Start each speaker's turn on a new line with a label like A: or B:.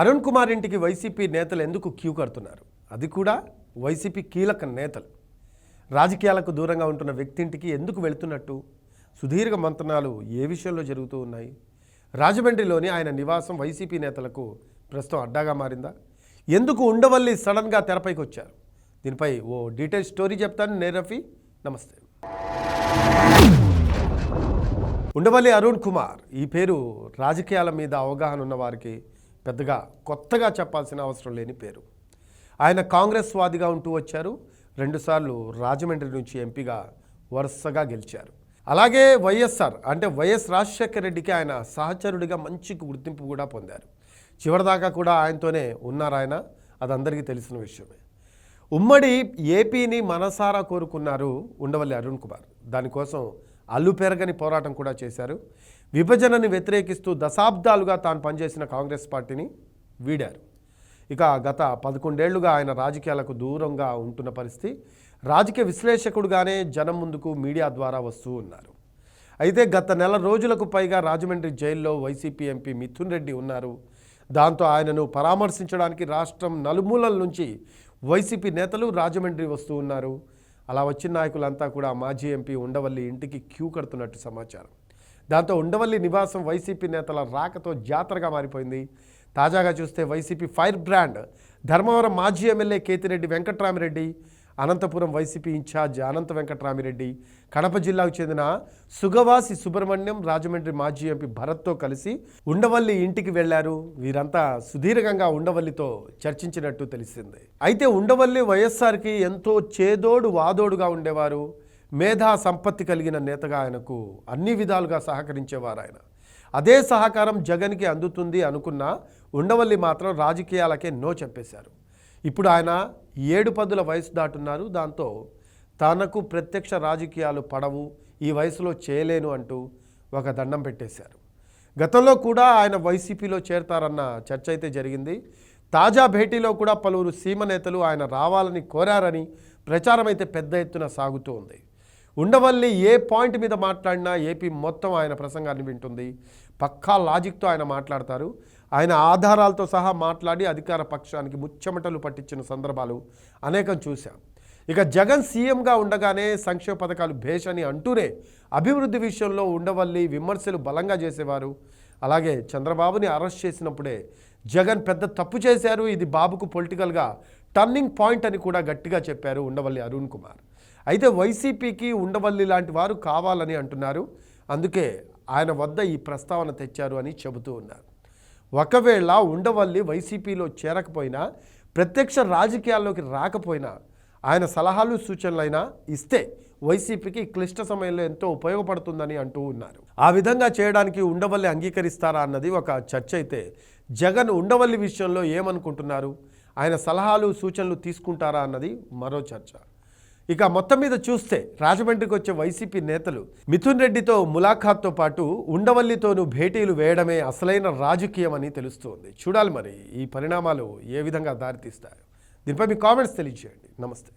A: అరుణ్ కుమార్ ఇంటికి వైసీపీ నేతలు ఎందుకు క్యూ కడుతున్నారు? అది కూడా వైసీపీ కీలక నేతలు. రాజకీయాలకు దూరంగా ఉంటున్న వ్యక్తి ఇంటికి ఎందుకు వెళుతున్నట్టు? సుదీర్ఘ మంతనాలు ఏ విషయంలో జరుగుతూ ఉన్నాయి? రాజమండ్రిలోని ఆయన నివాసం వైసీపీ నేతలకు ప్రస్తుతం అడ్డాగా మారిందా? ఎందుకు ఉండవల్లి సడన్గా తెరపైకి వచ్చారు? దీనిపై ఓ డీటెయిల్ స్టోరీ చెప్తాను నేను రఫీ. నమస్తే. ఉండవల్లి అరుణ్ కుమార్ ఈ పేరు రాజకీయాల మీద అవగాహన ఉన్న వారికి పెద్దగా కొత్తగా చెప్పాల్సిన అవసరం లేని పేరు. ఆయన కాంగ్రెస్ వాదిగా ఉంటూ వచ్చారు. రెండుసార్లు రాజమండ్రి నుంచి ఎంపీగా వరుసగా గెలిచారు. అలాగే వైఎస్ఆర్ అంటే వైఎస్ రాజశేఖర రెడ్డికి ఆయన సహచరుడిగా మంచి గుర్తింపు కూడా పొందారు. చివరిదాకా కూడా ఆయనతోనే ఉన్నారు ఆయన. అది అందరికీ తెలిసిన విషయమే. ఉమ్మడి ఏపీని మనసారా కోరుకున్నారు ఉండవల్లి అరుణ్ కుమార్. దానికోసం అల్లు పెరగని పోరాటం కూడా చేశారు. విభజనని వ్యతిరేకిస్తూ దశాబ్దాలుగా తాను పనిచేసిన కాంగ్రెస్ పార్టీని వీడారు. ఇక గత పదకొండేళ్ళుగా ఆయన రాజకీయాలకు దూరంగా ఉంటున్న పరిస్థితి రాజకీయ విశ్లేషకుడుగానే జనం ముందుకు మీడియా ద్వారా వస్తూ ఉన్నారు. అయితే గత నెల రోజులకు పైగా రాజమండ్రి జైల్లో వైసీపీ ఎంపీ మిథున్ రెడ్డి ఉన్నారు. దాంతో ఆయనను పరామర్శించడానికి రాష్ట్రం నలుమూలల నుంచి వైసీపీ నేతలు రాజమండ్రి వస్తూ ఉన్నారు. అలా వచ్చిన నాయకులంతా కూడా మాజీ ఎంపీ ఉండవల్లి ఇంటికి క్యూ కడుతున్నట్టు సమాచారం. దాంతో ఉండవల్లి నివాసం వైసీపీ నేతల రాకతో జాతరగా మారిపోయింది. తాజాగా చూస్తే వైసీపీ ఫైర్ బ్రాండ్ ధర్మవరం మాజీ MLA Kethireddy Venkatramireddy Anantapur YCP in charge Anantha Venkatramireddy Kadapa జిల్లాకు చెందిన సుగవాసి సుబ్రహ్మణ్యం రాజమండ్రి మాజీ ఎంపీ భరత్తో కలిసి ఉండవల్లి ఇంటికి వెళ్ళారు. వీరంతా సుదీర్ఘంగా ఉండవల్లితో చర్చించినట్టు తెలిసింది. అయితే ఉండవల్లి వైఎస్ఆర్కి ఎంతో చేదోడు వాదోడుగా ఉండేవారు. మేధా సంపత్తి కలిగిన నేతగా ఆయనకు అన్ని విధాలుగా సహకరించేవారు ఆయన. అదే సహకారం జగన్కి అందుతుంది అనుకున్న ఉండవల్లి మాత్రం రాజకీయాలకే నో చెప్పేశారు. ఇప్పుడు ఆయన ఏడు పదుల వయసు దాటున్నారు. దాంతో తనకు ప్రత్యక్ష రాజకీయాలు పడవు ఈ వయసులో చేయలేను అంటూ ఒక దండం పెట్టేశారు. గతంలో కూడా ఆయన వైసీపీలో చేరతారన్న చర్చ అయితే జరిగింది. తాజా భేటీలో కూడా పలువురు సీమ నేతలు ఆయన రావాలని కోరారని ప్రచారం అయితే పెద్ద ఎత్తున సాగుతూ ఉంది. ఉండవల్లి ఏ పాయింట్ మీద మాట్లాడినా ఏపీ మొత్తం ఆయన ప్రసంగాన్ని వింటుంది. పక్కా లాజిక్తో ఆయన మాట్లాడతారు. ఆయన ఆధారాలతో సహా మాట్లాడి అధికార పక్షానికి ముచ్చెమటలు పట్టించిన సందర్భాలు అనేకం చూశాం. ఇక జగన్ సీఎంగా ఉండగానే సంక్షేమ పథకాలు భేష్ అని అంటూనే అభివృద్ధి విషయంలో ఉండవల్లి విమర్శలు బలంగా చేసేవారు. అలాగే చంద్రబాబుని అరెస్ట్ చేసినప్పుడే జగన్ పెద్ద తప్పు చేశారు. ఇది బాబుకు పొలిటికల్గా టర్నింగ్ పాయింట్ అని కూడా గట్టిగా చెప్పారు ఉండవల్లి అరుణ్ కుమార్. అయితే వైసీపీకి ఉండవల్లి లాంటి వారు కావాలని అంటున్నారు. అందుకే ఆయన వద్ద ఈ ప్రస్తావన తెచ్చారు అని చెబుతూ ఉన్నారు. ఒకవేళ ఉండవల్లి వైసీపీలో చేరకపోయినా ప్రత్యక్ష రాజకీయాల్లోకి రాకపోయినా ఆయన సలహాలు సూచనలైనా ఇస్తే వైసీపీకి క్లిష్ట సమయంలో ఎంతో ఉపయోగపడుతుందని అంటూ ఉన్నారు. ఆ విధంగా చేయడానికి ఉండవల్లి అంగీకరిస్తారా అన్నది ఒక చర్చ అయితే జగన్ ఉండవల్లి విషయంలో ఏమనుకుంటున్నారు? ఆయన సలహాలు సూచనలు తీసుకుంటారా అన్నది మరో చర్చ. ఇక మొత్తం మీద చూస్తే రాజమండ్రికి వచ్చే వైసీపీ నేతలు మిథున్ రెడ్డితో ములాఖాత్తో పాటు ఉండవల్లితోనూ భేటీలు వేయడమే అసలైన రాజకీయం అని తెలుస్తోంది. చూడాలి మరి ఈ పరిణామాలు ఏ విధంగా దారితీస్తాయో. దీనిపై మీ కామెంట్స్ తెలియజేయండి. నమస్తే.